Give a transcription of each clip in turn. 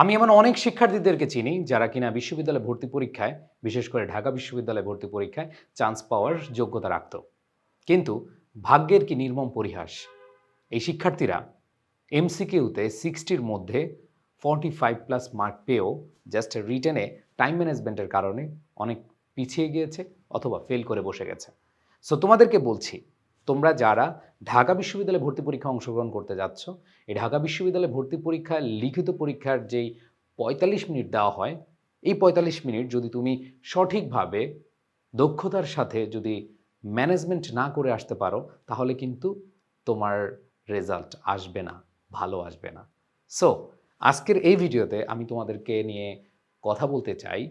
আমি এমন অনেক শিক্ষার্থীদেরকে চিনি যারা কিনা বিশ্ববিদ্যালয়ে ভর্তি পরীক্ষায়, বিশেষ করে ঢাকা বিশ্ববিদ্যালয়ে ভর্তি পরীক্ষায় চান্স পাওয়ার যোগ্যতা রাখত। কিন্তু ভাগ্যের কি নির্মম পরিহাস? এই শিক্ষার্থীরা এমসিকিউতে সিক্সটির মধ্যে ফর্টি ফাইভ প্লাস মার্ক পেয়েও জাস্ট রিটেনে টাইম ম্যানেজমেন্টের কারণে অনেক পিছিয়ে গিয়েছে অথবা ফেল করে বসে গেছে। সো তোমাদেরকে বলছি তোমরা যারা ঢাকা বিশ্ববিদ্যালয়ে ভর্তি পরীক্ষা অংশগ্রহণ করতে যাচ্ছ, এই ঢাকা বিশ্ববিদ্যালয়ে ভর্তি পরীক্ষা লিখিত পরীক্ষার যেই পঁয়তাল্লিশ মিনিট দেওয়া হয়, এই পঁয়তাল্লিশ মিনিট যদি তুমি সঠিকভাবে দক্ষতার সাথে যদি ম্যানেজমেন্ট না করে আসতে পারো, তাহলে কিন্তু তোমার রেজাল্ট আসবে না, ভালো আসবে না। সো আজকের এই ভিডিওতে আমি তোমাদেরকে নিয়ে কথা বলতে চাই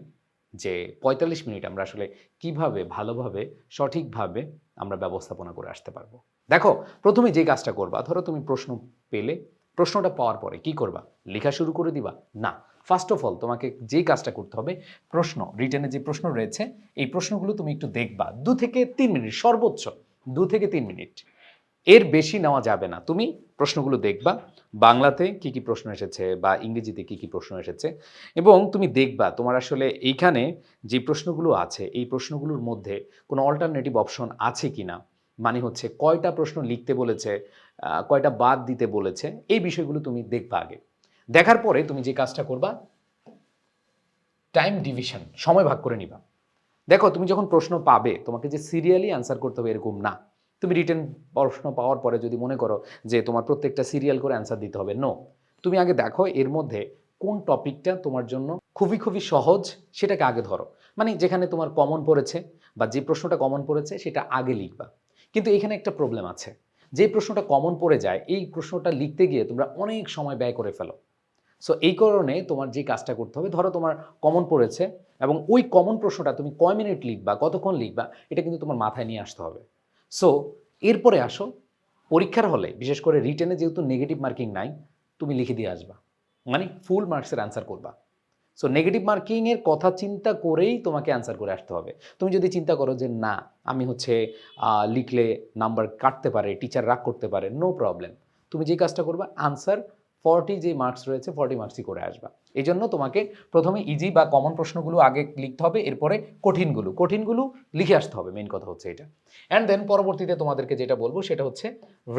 যে পঁয়তাল্লিশ মিনিট আমরা আসলে কীভাবে, ভালোভাবে, সঠিকভাবে আমরা ব্যবস্থাপনা করে আসতে পারব। দেখো, প্রথমে যে কাজটা করবা, ধরো তুমি প্রশ্ন পেলে, প্রশ্নটা পাওয়ার পরে কি করবা? লেখা শুরু করে দিবা? না। ফার্স্ট অফ অল তোমাকে যে কাজটা করতে হবে, প্রশ্ন রিটেনে যে প্রশ্ন রয়েছে, এই প্রশ্নগুলো তুমি একটু দেখবা। দু থেকে তিন মিনিট, সর্বোচ্চ দু থেকে তিন মিনিট। এর বেশি নেওয়া যাবে না। তুমি প্রশ্নগুলো দেখবা, বাংলাতে কি কি প্রশ্ন এসেছে বা ইংরেজিতে কি কি প্রশ্ন এসেছে এবং তুমি দেখবা তোমার আসলে এইখানে যে প্রশ্নগুলো আছে, এই প্রশ্নগুলোর মধ্যে কোনো অল্টারনেটিভ অপশন আছে কি না মানে হচ্ছে কয়টা প্রশ্ন লিখতে বলেছে কয়টা বাদ দিতে বলেছে, এই বিষয়গুলো তুমি দেখবা আগে। দেখার পরে তুমি যে কাজটা করবা টাইম ডিভিশন সময় ভাগ করে নিবা। দেখো, তুমি যখন প্রশ্ন পাবে, তোমাকে যে সিরিয়ালি অ্যান্সার করতে হবে এরকম না। তুমি রিটেন প্রশ্ন পাওয়ার পরে যদি মনে করো যে তোমার প্রত্যেকটা সিরিয়াল করে অ্যান্সার দিতে হবে নো তুমি আগে দেখো এর মধ্যে কোন টপিকটা তোমার জন্য খুবই খুবই সহজ সেটাকে আগে ধরো। মানে যেখানে তোমার কমন পড়েছে বা যে প্রশ্নটা কমন পড়েছে সেটা আগে লিখবা। কিন্তু এখানে একটা প্রবলেম আছে। যে প্রশ্নটা কমন পড়ে যায়, এই প্রশ্নটা লিখতে গিয়ে তোমরা অনেক সময় ব্যয় করে ফেলো। সো এই কারণে তোমার যে কাজটা করতে হবে, ধরো তোমার কমন পড়েছে এবং ওই কমন প্রশ্নটা তুমি কয় মিনিট লিখবা, কতক্ষণ লিখবা, এটা কিন্তু তোমার মাথায় নিয়ে আসতে হবে। সো এরপরে আসো, পরীক্ষার হলে, বিশেষ করে রিটেনে যেহেতু নেগেটিভ মার্কিং নাই, তুমি লিখে দিয়ে আসবা। মানে ফুল মার্কসের অ্যান্সার করবা। সো নেগেটিভ মার্কিংয়ের কথা চিন্তা করেই তোমাকে অ্যান্সার করে আসতে হবে। তুমি যদি চিন্তা করো যে, না, আমি হচ্ছে লিখলে নাম্বার কাটতে পারে টিচার রাগ করতে পারে নো প্রবলেম তুমি যে কাজটা করবা আনসার ফর্টি যে মার্কস রয়েছে, ফর্টি মার্কসই করে আসবা। এই জন্য তোমাকে প্রথমে ইজি বা কমন প্রশ্নগুলো আগে লিখতে হবে, এরপরে কঠিনগুলো। কঠিনগুলো লিখে আসতে হবে মেন কথা হচ্ছে এটা। অ্যান্ড দেন পরবর্তীতে তোমাদেরকে যেটা বলব, সেটা হচ্ছে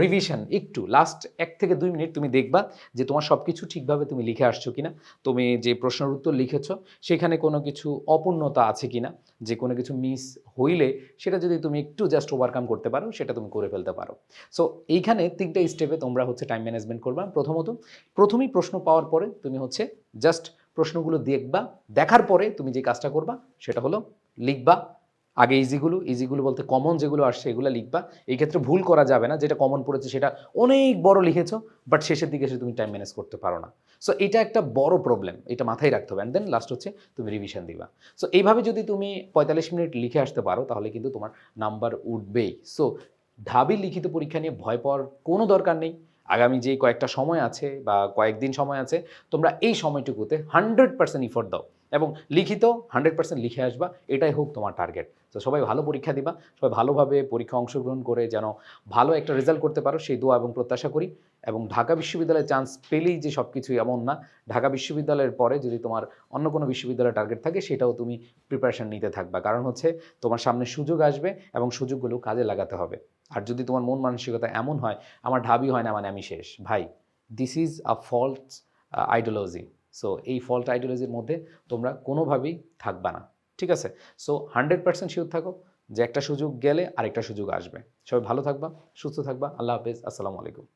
রিভিশন একটু লাস্ট এক থেকে দুই মিনিট তুমি দেখবা যে তোমার সব কিছু ঠিকভাবে তুমি লিখে আসছো কিনা। তুমি যে প্রশ্নের উত্তর লিখেছো, সেখানে কোনো কিছু অপূর্ণতা আছে কিনা? যে কোনো কিছু মিস হইলে সেটা যদি তুমি একটু জাস্ট ওভারকাম করতে পারো, সেটা তুমি করে ফেলতে পারো। সো এইখানে তিনটা স্টেপে তোমরা হচ্ছে টাইম ম্যানেজমেন্ট করবা। প্রথমত প্রথমেই প্রশ্ন পাওয়ার পরে তুমি হচ্ছে জাস্ট প্রশ্নগুলো দেখবা, দেখার পরে তুমি যে কাজটা করবা সেটা হলো লিখবা। আগে ইজিগুলো ইজিগুলো বলতে কমন যেগুলো আসছে এগুলো লিখবা। এই ক্ষেত্রে ভুল করা যাবে না, যেটা কমন পড়েছে সেটা অনেক বড় লিখেছো বাট শেষের দিকে এসে তুমি টাইম ম্যানেজ করতে পারো না। সো এটা একটা বড় প্রবলেম এটা মাথায় রাখতে হবে। অ্যান্ড দেন লাস্ট হচ্ছে তুমি রিভিশন দিবা। সো এইভাবে যদি তুমি পঁয়তাল্লিশ মিনিট লিখে আসতে পারো, তাহলে কিন্তু তোমার নাম্বার উঠবেই। সো ঢাবি লিখিত পরীক্ষা নিয়ে ভয় পাওয়ার কোনো দরকার নেই। আগামী যে কয়েকটা সময় আছে বা কয়েকদিন সময় আছে, তোমরা এই সময়টুকুতে হান্ড্রেড পার্সেন্ট ইফোর্ট দাও। এবং লিখিত হান্ড্রেড পার্সেন্ট লিখে আসবা, এটাই হোক তোমার টার্গেট তো সবাই ভালো পরীক্ষা দিবা, সবাই ভালোভাবে পরীক্ষা অংশগ্রহণ করে যেন ভালো একটা রেজাল্ট করতে পারো, সেই দোয়া এবং প্রত্যাশা করি। এবং ঢাকা বিশ্ববিদ্যালয়ে চান্স পেলেই যে সব কিছুই এমন না, ঢাকা বিশ্ববিদ্যালয়ের পরে যদি তোমার অন্য কোনো বিশ্ববিদ্যালয়ের টার্গেট থাকে, সেটাও তুমি প্রিপারেশন নিতে থাকবা। কারণ হচ্ছে তোমার সামনে সুযোগ আসবে এবং সুযোগগুলো কাজে লাগাতে হবে। আর যদি তোমার মন মানসিকতা এমন হয়, আমার ঢাবি হয় না মানে আমি শেষ। ভাই this is a fault ideology so এই ফল্ট আইডিওলজির মধ্যে তোমরা কোনোভাবেই থাকবা না। ঠিক আছে? সো হান্ড্রেড পার্সেন্ট শিওর থাকো যে একটা সুযোগ গেলে আরেকটা সুযোগ আসবে। সবাই ভালো থাকবা, সুস্থ থাকবা। আল্লাহ হাফেজ। আসসালামু আলাইকুম।